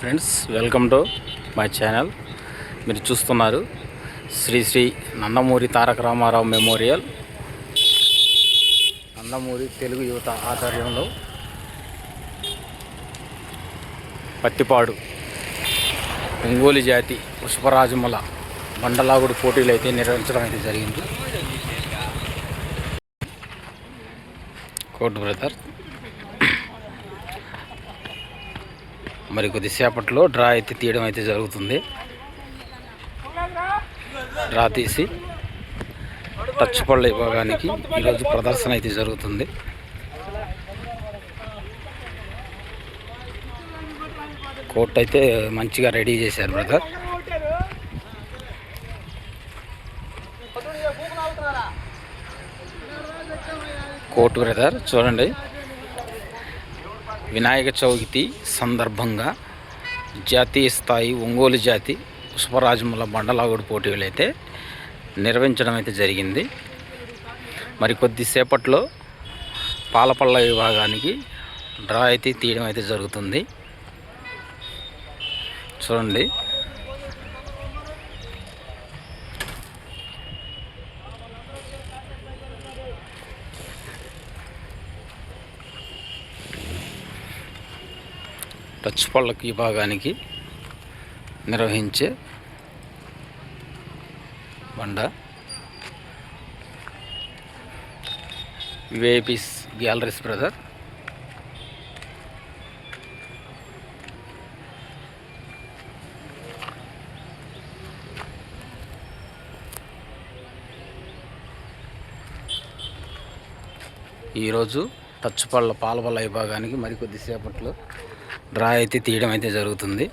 Friends welcome to my channel. మీరు చూస్తున్నారు Shri Shri Nandamuri Taraka Rama Rao memorial. Nandamuri Telugu యువత ఆధ్వర్యంలో పత్తిపాడు ఒంగోలు జాతి పుష్పరాజముల బండలాగుడు పోటీలు అయితే నిర్వహించడం అయితే జరిగింది. కోట్ బ్రదర్ మరి కొద్దిసేపట్లో డ్రా అయితే తీయడం అయితే జరుగుతుంది. డ్రా తీసి టచ్ పళ్ళ విభాగానికి ఈరోజు ప్రదర్శన అయితే జరుగుతుంది. కోర్ట్ అయితే మంచిగా రెడీ చేశారు బ్రదర్. కోర్ట్ బ్రదర్ చూడండి. వినాయక చవితి సందర్భంగా జాతీయ స్థాయి ఒంగోలు జాతి పుష్పరాజముల బండలాగుడు పోటీలు అయితే నిర్వహించడం అయితే జరిగింది. మరి కొద్దిసేపట్లో పాలపల్ల విభాగానికి డ్రా అయితే తీయడం అయితే జరుగుతుంది. చూడండి. టచ్ పళ్ళకి విభాగానికి నిర్వహించే బండ. VIPs galleries brother. ఈరోజు టచ్ పళ్ళ పాలపల్ల విభాగానికి మరికొద్దిసేపట్లో డ్రా అయితే తీయడం అయితే జరుగుతుంది.